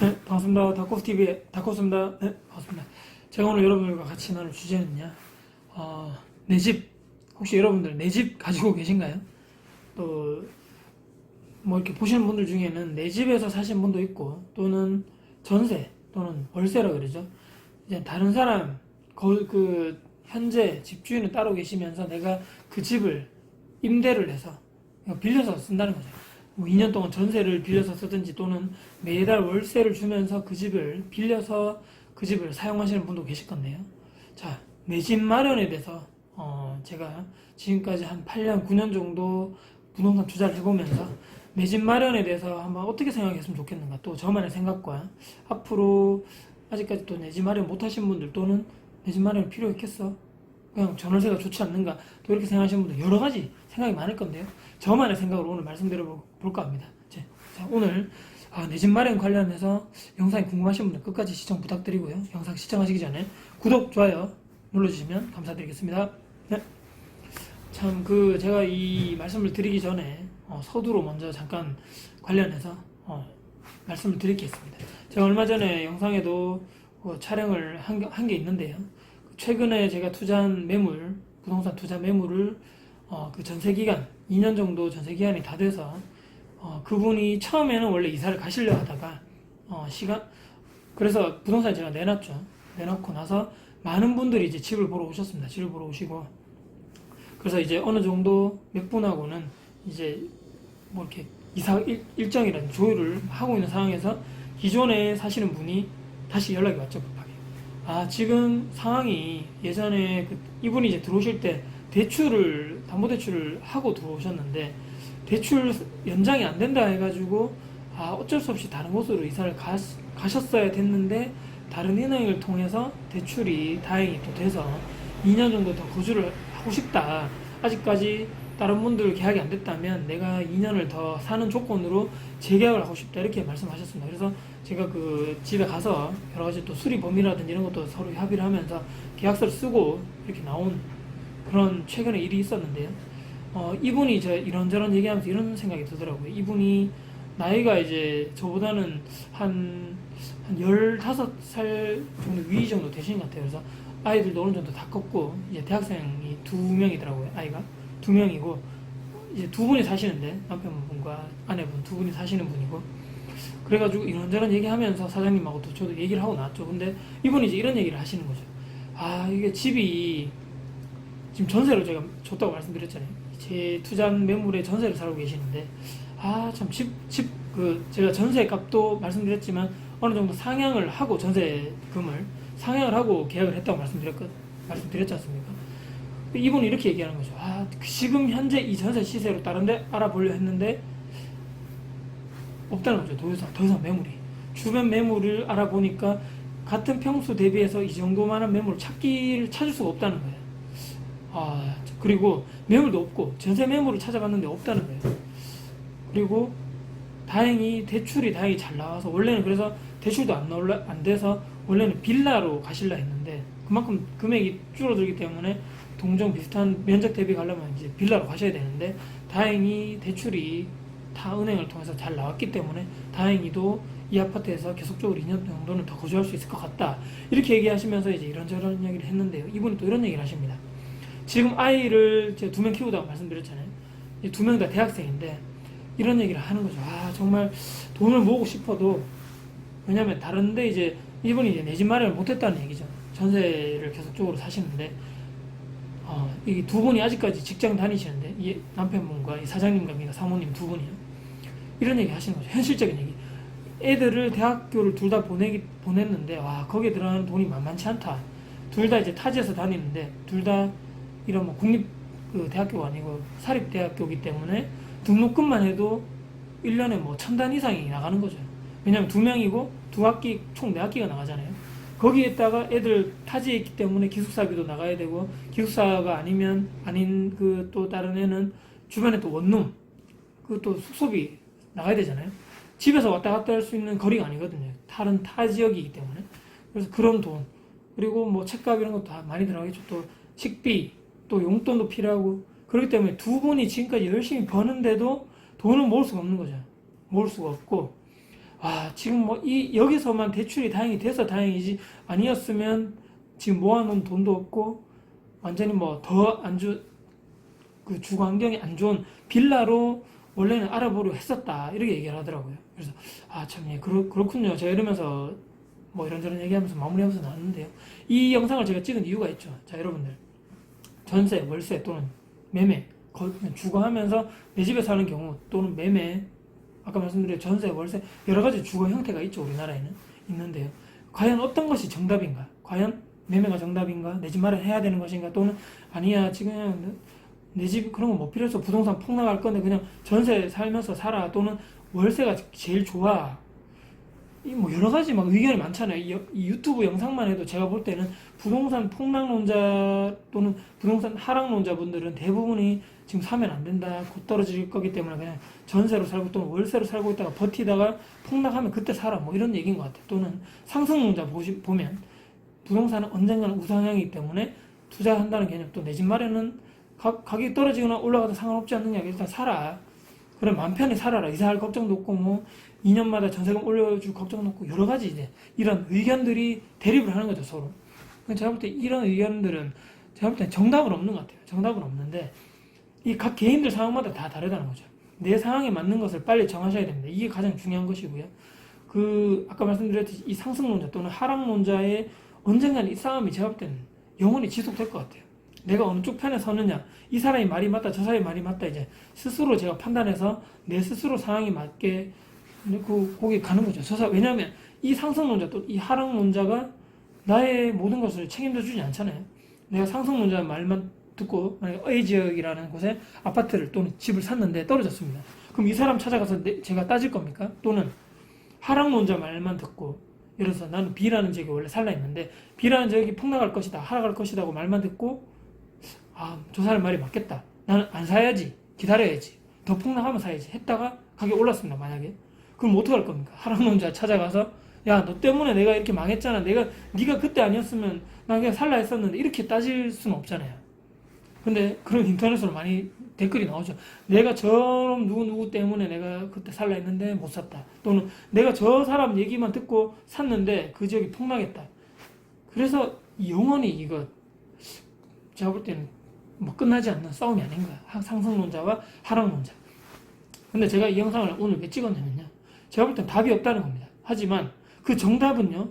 네, 반갑습니다. 다코스TV의 다코스입니다. 네, 반갑습니다. 제가 오늘 여러분들과 같이 나눌 주제는요, 어, 내 집, 혹시 여러분들 내 집 가지고 계신가요? 또, 뭐 이렇게 보시는 분들 중에는 내 집에서 사신 분도 있고, 또는 전세, 또는 월세라 그러죠. 이제 다른 사람, 거, 그, 현재 집주인을 따로 계시면서 내가 그 집을 임대를 해서, 빌려서 쓴다는 거죠. 뭐 2년 동안 전세를 빌려서 쓰든지 또는 매달 월세를 주면서 그 집을 빌려서 그 집을 사용하시는 분도 계실 건데요. 자, 내 집 마련에 대해서 어, 제가 지금까지 한 8년, 9년 정도 부동산 투자를 해보면서 내 집 마련에 대해서 한번 어떻게 생각했으면 좋겠는가 또 저만의 생각과 앞으로 아직까지 또 내 집 마련 못하신 분들 또는 내 집 마련 필요 있겠어? 그냥 전월세가 좋지 않는가 또 이렇게 생각하시는 분들 여러 가지 생각이 많을 건데요. 저만의 생각으로 오늘 말씀드려 볼까 합니다. 자, 자, 오늘 아, 내 집 마련 관련해서 영상이 궁금하신 분들 끝까지 시청 부탁드리고요. 영상 시청하시기 전에 구독, 좋아요 눌러주시면 감사드리겠습니다. 네. 참, 그, 제가 이 말씀을 드리기 전에 어, 서두로 먼저 잠깐 관련해서 어, 말씀을 드리겠습니다. 제가 얼마 전에 영상에도 어, 촬영을 한 게 있는데요. 최근에 제가 투자한 매물, 부동산 투자 매물을 어, 그 전세 기간, 2년 정도 전세 기간이 다 돼서 어, 그분이 처음에는 원래 이사를 가시려 하다가 어, 시간 그래서 부동산 제가 내놨죠. 내놓고 나서 많은 분들이 이제 집을 보러 오셨습니다. 집을 보러 오시고 그래서 이제 어느 정도 몇 분하고는 이제 뭐 이렇게 이사 일, 일정이라든지 조율을 하고 있는 상황에서 기존에 사시는 분이 다시 연락이 왔죠 급하게. 아 지금 상황이 예전에 그 이분이 이제 들어오실 때 대출을 담보대출을 하고 들어오셨는데 대출 연장이 안 된다 해가지고 아 어쩔 수 없이 다른 곳으로 이사를 가, 가셨어야 됐는데 다른 은행을 통해서 대출이 다행히 또 돼서 2년 정도 더 거주를 하고 싶다. 아직까지 다른 분들 계약이 안 됐다면 내가 2년을 더 사는 조건으로 재계약을 하고 싶다 이렇게 말씀하셨습니다. 그래서 제가 그 집에 가서 여러 가지 또 수리 범위라든지 이런 것도 서로 협의를 하면서 계약서를 쓰고 이렇게 나온 그런 최근에 일이 있었는데요. 어, 이분이 저 이런저런 얘기하면서 이런 생각이 들더라고요. 이분이 나이가 이제 저보다는 한, 한 15살 정도 위 정도 되시는 것 같아요. 그래서 아이들도 어느 정도 다 컸고, 이제 대학생이 두 명이더라고요. 아이가. 두 명이고, 이제 두 분이 사시는데, 남편분과 아내분 두 분이 사시는 분이고, 그래가지고 이런저런 얘기하면서 사장님하고도 저도 얘기를 하고 나왔죠. 근데 이분이 이제 이런 얘기를 하시는 거죠. 아, 이게 집이 지금 전세를 제가 줬다고 말씀드렸잖아요. 제 투자한 매물에 전세를 살고 계시는데 아 참 집 집 그 제가 전세 값도 말씀드렸지만 어느 정도 상향을 하고 전세금을 상향을 하고 계약을 했다고 말씀드렸거 말씀드렸지 않습니까? 이분이 이렇게 얘기하는 거죠. 아 지금 현재 이 전세 시세로 다른데 알아보려 했는데 없다는 거죠. 더 이상 더 이상 매물이 주변 매물을 알아보니까 같은 평수 대비해서 이 정도만한 매물을 찾기를 찾을 수가 없다는 거예요. 아, 그리고 매물도 없고 전세 매물을 찾아봤는데 없다는 거예요. 그리고 다행히 대출이 다행히 잘 나와서 원래는 그래서 대출도 안 나올라 안 돼서 원래는 빌라로 가실라 했는데 그만큼 금액이 줄어들기 때문에 동종 비슷한 면적 대비 가려면 이제 빌라로 가셔야 되는데 다행히 대출이 다 은행을 통해서 잘 나왔기 때문에 다행히도 이 아파트에서 계속적으로 2년 정도는 더 거주할 수 있을 것 같다. 이렇게 얘기하시면서 이제 이런저런 얘기를 했는데요. 이분이 또 이런 얘기를 하십니다 지금 아이를 제가 두 명 키우다고 말씀드렸잖아요. 두 명 다 대학생인데 이런 얘기를 하는 거죠. 아 정말 돈을 모으고 싶어도 왜냐면 다른데 이제 이분이 이제 내 집 마련을 못했다는 얘기죠. 전세를 계속적으로 사시는데 어, 이두 분이 아직까지 직장 다니시는데 이 남편분과 이 사장님과 사모님 두 분이요. 이런 얘기 하시는 거죠. 현실적인 얘기. 애들을 대학교를 둘 다 보내기 보냈는데 와 거기에 들어가는 돈이 만만치 않다. 둘 다 이제 타지에서 다니는데 둘다 이런 뭐 국립 그 대학교가 아니고 사립 대학교이기 때문에 등록금만 해도 1년에 뭐 천 단 이상이 나가는 거죠. 왜냐면 두 명이고 두 학기 총 네 학기가 나가잖아요. 거기에다가 애들 타지에 있기 때문에 기숙사비도 나가야 되고 기숙사가 아니면 아닌 그 또 다른 애는 주변에 또 원룸 그 또 숙소비 나가야 되잖아요. 집에서 왔다 갔다 할 수 있는 거리가 아니거든요. 다른 타 지역이기 때문에 그래서 그런 돈 그리고 뭐 책값 이런 것도 다 많이 들어가겠죠. 또 식비 또 용돈도 필요하고 그렇기 때문에 두 분이 지금까지 열심히 버는데도 돈을 모을 수가 없는 거죠. 모을 수가 없고 아 지금 뭐 이 여기서만 대출이 다행히 돼서 다행이지 아니었으면 지금 모아놓은 돈도 없고 완전히 뭐 더 안주 그 주거 환경이 안 좋은 빌라로 원래는 알아보려 했었다 이렇게 얘기를 하더라고요. 그래서 아참 예, 그렇, 그렇군요. 제가 이러면서 뭐 이런저런 얘기하면서 마무리하면서 나왔는데요. 이 영상을 제가 찍은 이유가 있죠. 자 여러분들 전세, 월세 또는 매매 거- 주거하면서 내 집에 사는 경우 또는 매매 아까 말씀드린 전세, 월세 여러 가지 주거 형태가 있죠 우리나라에는 있는데요. 과연 어떤 것이 정답인가? 과연 매매가 정답인가? 내 집 마련해야 되는 것인가? 또는 아니야 지금 내 집 그런 거 못 필요해서 부동산 폭락할 건데 그냥 전세 살면서 살아 또는 월세가 제일 좋아. 이뭐 여러 가지 막 의견이 많잖아요. 이, 여- 이 유튜브 영상만 해도 제가 볼 때는 부동산 폭락론자 또는 부동산 하락론자분들은 대부분이 지금 사면 안 된다, 곧 떨어질 거기 때문에 그냥 전세로 살고 또는 월세로 살고 있다가 버티다가 폭락하면 그때 살아 뭐 이런 얘기인 것 같아요. 또는 상승론자 보시, 보면 부동산은 언젠가는 우상향이기 때문에 투자한다는 개념. 또 내 집 마련은 가, 가격이 떨어지거나 올라가도 상관없지 않느냐. 일단 살아 그래 마음 편히 살아라. 이사할 걱정도 없고 뭐 2년마다 전세금 올려줄 걱정도 없고 여러 가지 이제 이런 의견들이 대립을 하는 거죠 서로. 그래서 제가 볼 때 이런 의견들은 제가 볼 때 정답은 없는 것 같아요. 정답은 없는데 이 각 개인들 상황마다 다 다르다는 거죠. 내 상황에 맞는 것을 빨리 정하셔야 됩니다. 이게 가장 중요한 것이고요. 그 아까 말씀드렸듯이 이 상승론자 또는 하락론자의 언젠가는 이 싸움이 제가 볼 때는 영원히 지속될 것 같아요. 내가 어느 쪽 편에 서느냐, 이 사람이 말이 맞다, 저 사람이 말이 맞다, 이제 스스로 제가 판단해서 내 스스로 상황이 맞게 그 거기 가는 거죠. 저 사람 왜냐하면 이 상승론자 또 이 하락론자가 나의 모든 것을 책임져 주지 않잖아요. 내가 상승론자 말만 듣고 만약에 A 지역이라는 곳에 아파트를 또는 집을 샀는데 떨어졌습니다. 그럼 이 사람 찾아가서 내- 제가 따질 겁니까? 또는 하락론자 말만 듣고 예를 들어서 나는 B라는 지역에 원래 살라 했는데 B라는 지역이 폭락할 것이다 하락할 것이다고 말만 듣고 아 저 사람 말이 맞겠다. 나는 안 사야지. 기다려야지. 더 폭락하면 사야지. 했다가 가격 올랐습니다 만약에. 그럼 어떻게 할 겁니까? 하락론자 찾아가서 야 너 때문에 내가 이렇게 망했잖아. 내가 네가 그때 아니었으면 난 그냥 살라 했었는데 이렇게 따질 수는 없잖아요. 근데 그런 인터넷으로 많이 댓글이 나오죠. 내가 저놈 누구 누구 때문에 내가 그때 살라 했는데 못 샀다. 또는 내가 저 사람 얘기만 듣고 샀는데 그 지역이 폭락했다. 그래서 영원히 이거 제가 볼 때는 뭐 끝나지 않는 싸움이 아닌가. 하- 상승론자와 하락론자. 근데 제가 이 영상을 오늘 왜 찍었냐면요. 제가 볼 땐 답이 없다는 겁니다. 하지만 그 정답은요.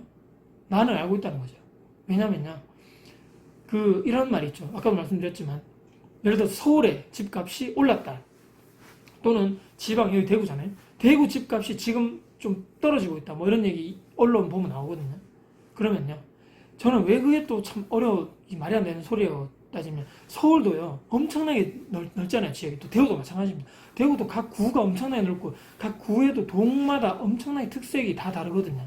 나는 알고 있다는 거죠. 왜냐면요. 그 이런 말이 있죠. 아까도 말씀드렸지만 예를 들어 서울에 집값이 올랐다. 또는 지방 여기 대구잖아요. 대구 집값이 지금 좀 떨어지고 있다. 뭐 이런 얘기 언론 보면 나오거든요. 그러면요. 저는 왜 그게 또 참 어려워 이 말이 안 되는 소리예요. 따지면 서울도요 엄청나게 넓, 넓잖아요 지역이 또 대구도 마찬가지입니다 대구도 각 구가 엄청나게 넓고 각 구에도 동마다 엄청나게 특색이 다 다르거든요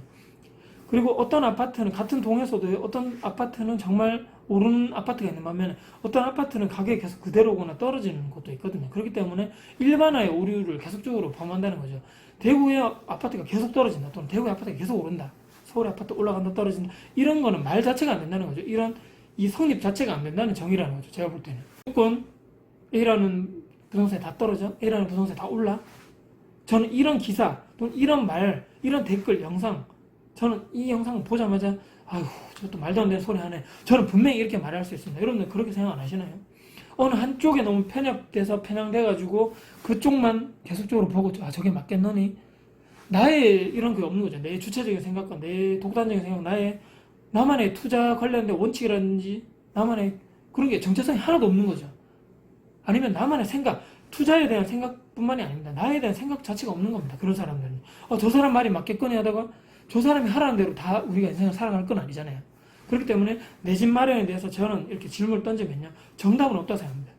그리고 어떤 아파트는 같은 동에서도 어떤 아파트는 정말 오르는 아파트가 있는 반면에 어떤 아파트는 가격이 계속 그대로거나 떨어지는 것도 있거든요. 그렇기 때문에 일반화의 오류를 계속적으로 범한다는 거죠. 대구의 아파트가 계속 떨어진다 또는 대구의 아파트가 계속 오른다. 서울의 아파트 올라간다 떨어진다. 이런 거는 말 자체가 안 된다는 거죠. 이런 이 성립 자체가 안 된다는 정의라는 거죠. 제가 볼 때는. 무조건 A라는 부동산이 다 떨어져? A라는 부동산이 다 올라? 저는 이런 기사 또는 이런 말, 이런 댓글, 영상 저는 이 영상을 보자마자 아휴 저것도 말도 안 되는 소리 하네 저는 분명히 이렇게 말할 수 있습니다 여러분들 그렇게 생각 안 하시나요? 어느 한쪽에 너무 편협돼서 편향돼가지고 그쪽만 계속적으로 보고 아 저게 맞겠노니 나의 이런 게 없는 거죠 내 주체적인 생각과 내 독단적인 생각 나의 나만의 투자 관련된 원칙이라든지 나만의 그런 게 정체성이 하나도 없는 거죠 아니면 나만의 생각 투자에 대한 생각뿐만이 아닙니다 나에 대한 생각 자체가 없는 겁니다 그런 사람들은 어, 저 사람 말이 맞겠거니 하다가 저 사람이 하라는 대로 다 우리가 인생을 살아갈 건 아니잖아요. 그렇기 때문에 내 집 마련에 대해서 저는 이렇게 질문을 던지면요. 정답은 없다고 생각합니다.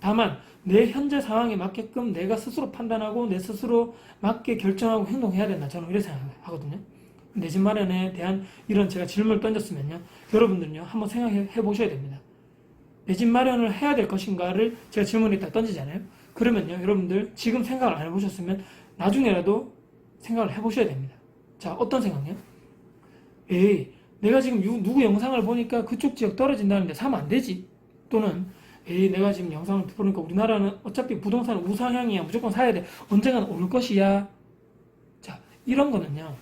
다만 내 현재 상황에 맞게끔 내가 스스로 판단하고 내 스스로 맞게 결정하고 행동해야 된다. 저는 이렇게 생각하거든요. 내 집 마련에 대한 이런 제가 질문을 던졌으면요. 여러분들은요. 한번 생각해 보셔야 됩니다. 내 집 마련을 해야 될 것인가를 제가 질문을 딱 던지잖아요. 그러면요. 여러분들 지금 생각을 안 해보셨으면 나중에라도 생각을 해보셔야 됩니다. 자, 어떤 생각이요? 에이, 내가 지금 유- 누구 영상을 보니까 그쪽 지역 떨어진다는데 사면 안 되지. 또는, 에이, 내가 지금 영상을 보니까 우리나라는 어차피 부동산 우상향이야. 무조건 사야 돼. 언젠가는 오를 것이야. 자, 이런 거는요.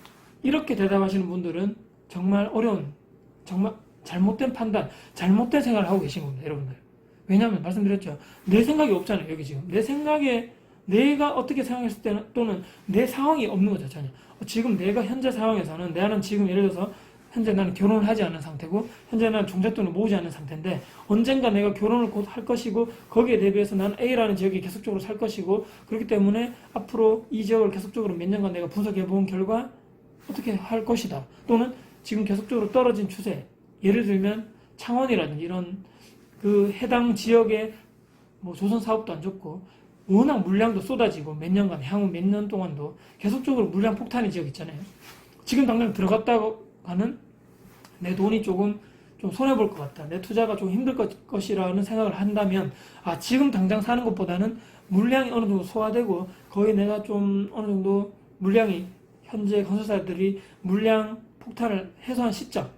이렇게 대답하시는 분들은 정말 어려운, 정말 잘못된 판단, 잘못된 생각을 하고 계신 겁니다, 여러분들. 왜냐하면 말씀드렸죠. 내 생각이 없잖아요, 여기 지금. 내 생각에 내가 어떻게 생각했을 때는 또는 내 상황이 없는 거죠, 전혀. 지금 내가 현재 상황에서는 나는 지금 예를 들어서 현재 나는 결혼을 하지 않은 상태고 현재 나는 종잣돈을 모으지 않은 상태인데 언젠가 내가 결혼을 곧 할 것이고 거기에 대비해서 나는 A라는 지역에 계속적으로 살 것이고 그렇기 때문에 앞으로 이 지역을 계속적으로 몇 년간 내가 분석해 본 결과 어떻게 할 것이다 또는 지금 계속적으로 떨어진 추세 예를 들면 창원이라든지 이런 그 해당 지역의 뭐 조선 사업도 안 좋고 워낙 물량도 쏟아지고 몇 년간 향후 몇 년 동안도 계속적으로 물량 폭탄이 지역 있잖아요. 지금 당장 들어갔다고 하는 내 돈이 조금 좀 손해 볼 것 같다. 내 투자가 좀 힘들 것, 것이라는 생각을 한다면 아 지금 당장 사는 것보다는 물량이 어느 정도 소화되고 거의 내가 좀 어느 정도 물량이 현재 건설사들이 물량 폭탄을 해소한 시점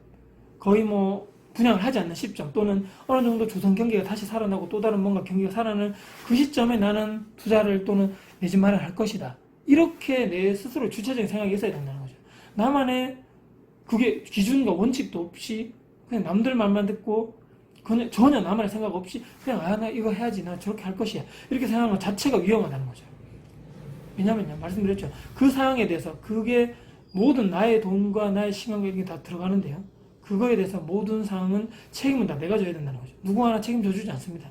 거의 뭐 분양을 하지 않는 시점 또는 어느 정도 조선 경기가 다시 살아나고 또 다른 뭔가 경기가 살아나는 그 시점에 나는 투자를 또는 내 집 마련할 것이다. 이렇게 내 스스로 주체적인 생각이 있어야 된다는 거죠. 나만의 그게 기준과 원칙도 없이 그냥 남들 말만 듣고 전혀 나만의 생각 없이 그냥 아 나 이거 해야지 나 저렇게 할 것이야 이렇게 생각하는 것 자체가 위험하다는 거죠. 왜냐면요 말씀드렸죠 그 사항에 대해서 그게 모든 나의 돈과 나의 시간과 이게 다 들어가는데요. 그거에 대해서 모든 상황은 책임은 다 내가 져야 된다는 거죠. 누구 하나 책임져 주지 않습니다.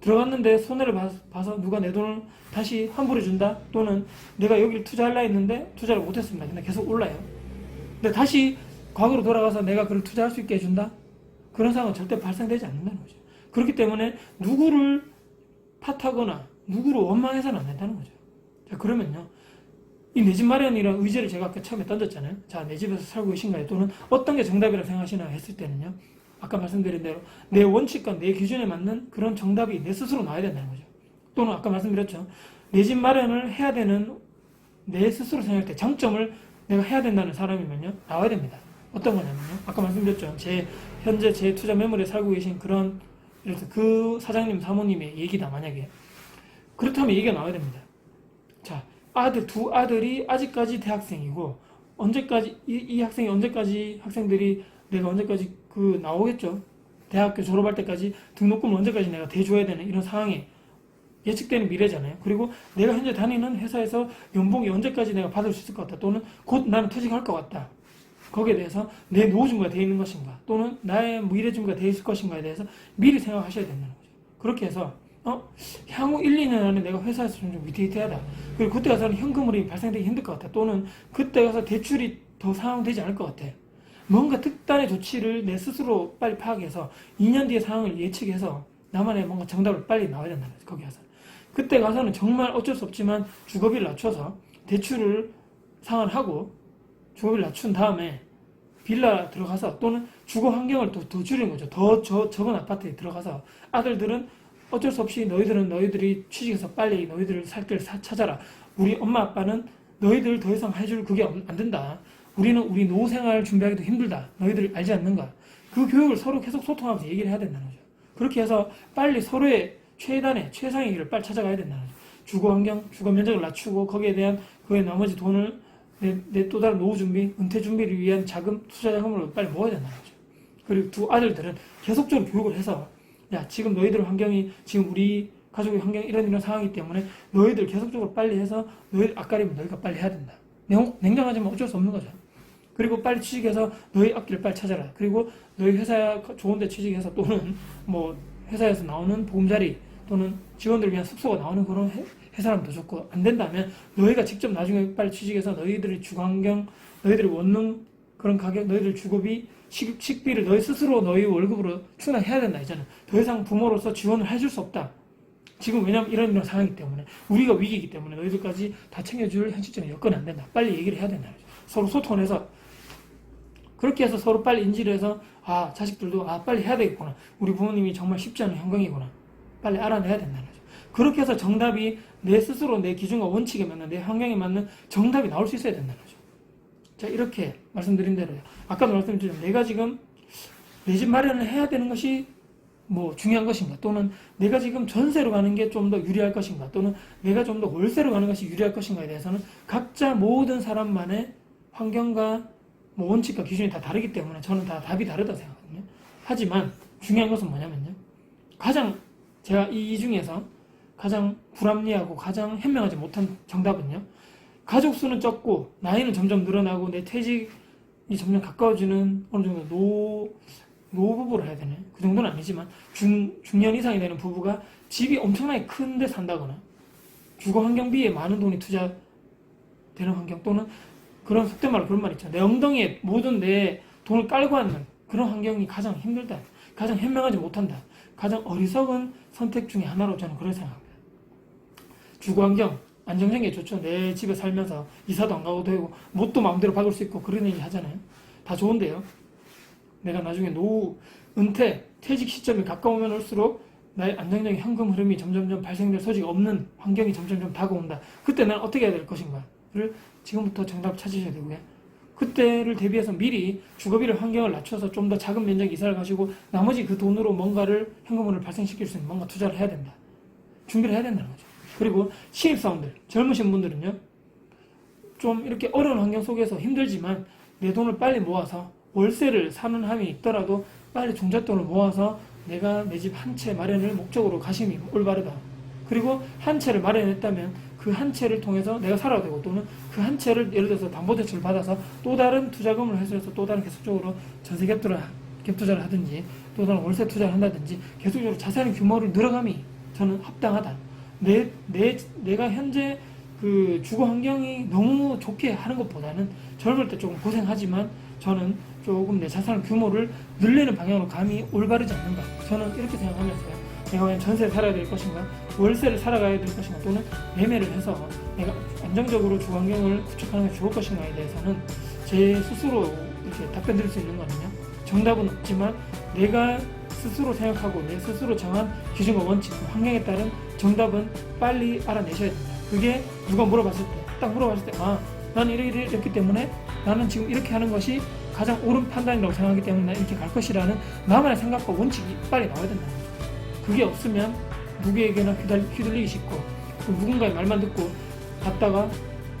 들어갔는데 손해를 봐- 봐서 누가 내 돈을 다시 환불해 준다 또는 내가 여기를 투자하려 했는데 투자를 못했습니다. 근데 계속 올라요. 근데 다시 과거로 돌아가서 내가 그걸 투자할 수 있게 해준다? 그런 상황은 절대 발생되지 않는다는 거죠. 그렇기 때문에 누구를 탓하거나 누구를 원망해서는 안 된다는 거죠. 자, 그러면요. 이 내 집 마련이라는 의제를 제가 아까 처음에 던졌잖아요. 자, 내 집에서 살고 계신가요? 또는 어떤 게 정답이라고 생각하시나 했을 때는요. 아까 말씀드린 대로 내 원칙과 내 기준에 맞는 그런 정답이 내 스스로 나와야 된다는 거죠. 또는 아까 말씀드렸죠. 내 집 마련을 해야 되는 내 스스로 생각할 때 장점을 내가 해야 된다는 사람이면요. 나와야 됩니다. 어떤 거냐면요. 아까 말씀드렸죠. 제 현재 제 투자 매물에 살고 계신 그런 예를 들어서 그 사장님 사모님의 얘기다 만약에 그렇다면 얘기가 나와야 됩니다. 자 아들 두 아들이 아직까지 대학생이고 언제까지 이, 이 학생이 언제까지 학생들이 내가 언제까지 그 나오겠죠. 대학교 졸업할 때까지 등록금을 언제까지 내가 대줘야 되는 이런 상황에 예측되는 미래잖아요. 그리고 내가 현재 다니는 회사에서 연봉이 언제까지 내가 받을 수 있을 것 같다. 또는 곧 나는 퇴직할 것 같다. 거기에 대해서 내 노후 준비가 되어 있는 것인가 또는 나의 미래 준비가 되어 있을 것인가에 대해서 미리 생각하셔야 된다는 거죠. 그렇게 해서 어 향후 1, 2년 안에 내가 회사에서 좀, 좀 위태위태하다. 그리고 그때 가서는 현금흐름이 발생되기 힘들 것 같다. 또는 그때 가서 대출이 더 상황되지 않을 것 같아. 뭔가 특단의 조치를 내 스스로 빨리 파악해서 2년 뒤의 상황을 예측해서 나만의 뭔가 정답을 빨리 나와야 된다는 거죠. 거기 가서. 그때 가서는 정말 어쩔 수 없지만 주거비를 낮춰서 대출을 상환하고 주거비를 낮춘 다음에 빌라 들어가서 또는 주거 환경을 더, 더 줄이는 거죠. 더 저, 적은 아파트에 들어가서 아들들은 어쩔 수 없이 너희들은 너희들이 취직해서 빨리 너희들을 살 길을 사- 찾아라. 우리 엄마 아빠는 너희들 더 이상 해줄 그게 없- 안 된다. 우리는 우리 노후 생활 준비하기도 힘들다. 너희들 알지 않는가? 그 교육을 서로 계속 소통하면서 얘기를 해야 된다는 거죠. 그렇게 해서 빨리 서로의 최단의 최상의 길을 빨리 찾아가야 된다는 거죠. 주거 환경, 주거 면적을 낮추고 거기에 대한 그의 나머지 돈을 내, 내 또 다른 노후 준비, 은퇴 준비를 위한 자금, 투자 자금으로 빨리 모아야 된다는 거죠. 그리고 두 아들들은 계속적으로 교육을 해서 야 지금 너희들 환경이 지금 우리 가족의 환경이 이런 이런 상황이기 때문에 너희들 계속적으로 빨리 해서 너희 앞가림은 너희가 빨리 해야 된다. 냉- 냉정하지만 어쩔 수 없는 거죠. 그리고 빨리 취직해서 너희 앞길을 빨리 찾아라. 그리고 너희 회사 좋은 데 취직해서 또는 뭐 회사에서 나오는 보금자리 또는 직원들 위한 숙소가 나오는 그런 회, 회사라면 더 좋고 안 된다면 너희가 직접 나중에 빨리 취직해서 너희들의 주환경, 너희들의 원룸 그런 가격, 너희들 주거비, 식, 식비를 너희 스스로 너희 월급으로 충당해야 된다 이제는 더 이상 부모로서 지원을 해줄 수 없다. 지금 왜냐면 이런 이런 상황이기 때문에 우리가 위기이기 때문에 너희들까지 다 챙겨줄 현실적인 여건이 안 된다. 빨리 얘기를 해야 된다. 서로 소통을 해서 그렇게 해서 서로 빨리 인지를 해서 아 자식들도 아 빨리 해야 되겠구나. 우리 부모님이 정말 쉽지 않은 환경이구나. 빨리 알아내야 된다는 거죠. 그렇게 해서 정답이 내 스스로 내 기준과 원칙에 맞는 내 환경에 맞는 정답이 나올 수 있어야 된다는 거죠. 자 이렇게 말씀드린 대로요. 아까도 말씀드렸지만 내가 지금 내 집 마련을 해야 되는 것이 뭐 중요한 것인가 또는 내가 지금 전세로 가는 게 좀 더 유리할 것인가 또는 내가 좀 더 월세로 가는 것이 유리할 것인가에 대해서는 각자 모든 사람만의 환경과 뭐 원칙과 기준이 다 다르기 때문에 저는 다 답이 다르다 생각하거든요. 하지만 중요한 것은 뭐냐면요. 가장 제가 이 중에서 가장 불합리하고 가장 현명하지 못한 정답은요. 가족 수는 적고 나이는 점점 늘어나고 내 퇴직이 점점 가까워지는 어느 정도 노 노부부를 해야 되네. 그 정도는 아니지만 중 중년 이상이 되는 부부가 집이 엄청나게 큰데 산다거나 주거 환경비에 많은 돈이 투자되는 환경 또는 그런 속된 말로 그런 말 있죠. 내 엉덩이에 모든 내 돈을 깔고 앉는 그런 환경이 가장 힘들다. 가장 현명하지 못한다. 가장 어리석은 선택 중에 하나로 저는 그렇게 생각합니다. 주거 환경 안정적인 게 좋죠. 내 집에 살면서 이사도 안 가도 되고 못도 마음대로 박을 수 있고 그런 얘기 하잖아요. 다 좋은데요. 내가 나중에 노후, 은퇴, 퇴직 시점이 가까우면 올수록 나의 안정적인 현금 흐름이 점점점 발생될 소지가 없는 환경이 점점점 다가온다. 그때 난 어떻게 해야 될 것인가를 지금부터 정답 찾으셔야 되고요. 그때를 대비해서 미리 주거비를 환경을 낮춰서 좀 더 작은 면적 이사를 가시고 나머지 그 돈으로 뭔가를 현금흐름을 발생시킬 수 있는 뭔가 투자를 해야 된다. 준비를 해야 된다는 거죠. 그리고 신입사원들, 젊으신 분들은요, 좀 이렇게 어려운 환경 속에서 힘들지만 내 돈을 빨리 모아서 월세를 사는 함이 있더라도 빨리 종잣돈을 모아서 내가 내 집 한 채 마련을 목적으로 가심이 올바르다. 그리고 한 채를 마련했다면 그 한 채를 통해서 내가 살아야 되고 또는 그 한 채를 예를 들어서 담보대출을 받아서 또 다른 투자금을 해소해서 또 다른 계속적으로 전세 갭투를, 갭투자를 하든지 또 다른 월세 투자를 한다든지 계속적으로 자산의 규모를 늘어감이 저는 합당하다. 내, 내, 내가 현재 그 주거 환경이 너무 좋게 하는 것보다는 젊을 때 조금 고생하지만 저는 조금 내 자산 규모를 늘리는 방향으로 감이 올바르지 않는가. 저는 이렇게 생각하면서요. 내가 과연 전세를 살아야 될 것인가, 월세를 살아가야 될 것인가, 또는 매매를 해서 내가 안정적으로 주거 환경을 구축하는 게 좋을 것인가에 대해서는 제 스스로 이렇게 답변 드릴 수 있는 거는요. 정답은 없지만 내가 스스로 생각하고 내 스스로 정한 기준과 원칙, 그 환경에 따른 정답은 빨리 알아내셔야 된다. 그게 누가 물어봤을 때, 딱 물어봤을 때, 아, 나는 이렇게 이랬기 때문에 나는 지금 이렇게 하는 것이 가장 옳은 판단이라고 생각하기 때문에 나 이렇게 갈 것이라는 나만의 생각과 원칙이 빨리 나와야 된다. 그게 없으면 누구에게나 휘둘리기 쉽고 또 누군가의 말만 듣고 갔다가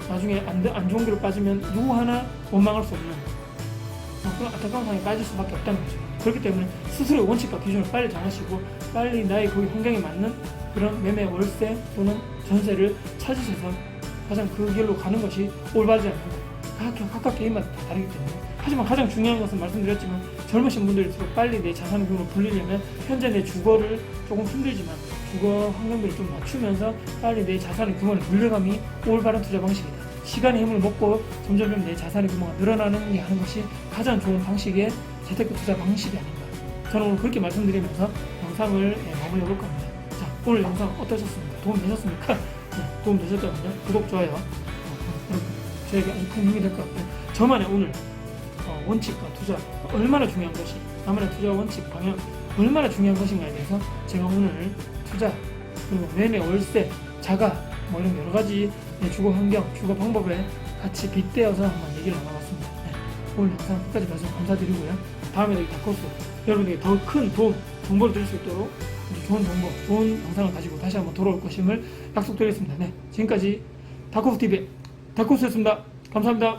나중에 안, 돼- 안 좋은 길로 빠지면 누구 하나 원망할 수 없는 어, 그런 안타까운 상황에 빠질 수밖에 없다는 거죠. 그렇기 때문에 스스로의 원칙과 기준을 빨리 정하시고 빨리 나의 거기 환경에 맞는 그런 매매 월세 또는 전세를 찾으셔서 가장 그 길로 가는 것이 올바르지 않는가. 각각, 각각 개인마다 다 다르기 때문에. 하지만 가장 중요한 것은 말씀드렸지만 젊으신 분들일수록 빨리 내 자산의 규모를 불리려면 현재 내 주거를 조금 힘들지만 주거 환경비를 좀 낮추면서 빨리 내 자산의 규모를 늘려감이 올바른 투자 방식이다. 시간의 힘을 먹고 점점점 내 자산의 규모가 늘어나는 게 하는 것이 가장 좋은 방식의 재테크 투자 방식이 아닌가. 저는 오늘 그렇게 말씀드리면서 영상을 예, 마무리해 볼 겁니다. 자, 오늘 영상 어떠셨습니까? 도움 되셨습니까? 네, 도움 되셨다면요. 구독, 좋아요. 어, 어, 저에게 아주 큰 힘이 될 것 같고요. 저만의 오늘 어, 원칙과 투자 얼마나 중요한 것이 나만의 투자 원칙 방향 얼마나 중요한 것인가에 대해서 제가 오늘 투자 그리고 매매 월세 자가 뭐 이런 여러 가지 내 주거 환경 주거 방법에 같이 빗대어서 한번 얘기를. 네, 오늘 영상 끝까지 봐주셔서 감사드리고요. 다음에도 이 다코스 여러분에게 더 큰 도움 정보를 드릴 수 있도록 좋은 정보 좋은 영상을 가지고 다시 한번 돌아올 것임을 약속드리겠습니다. 네, 지금까지 다코스 TV의 다코스였습니다. 감사합니다.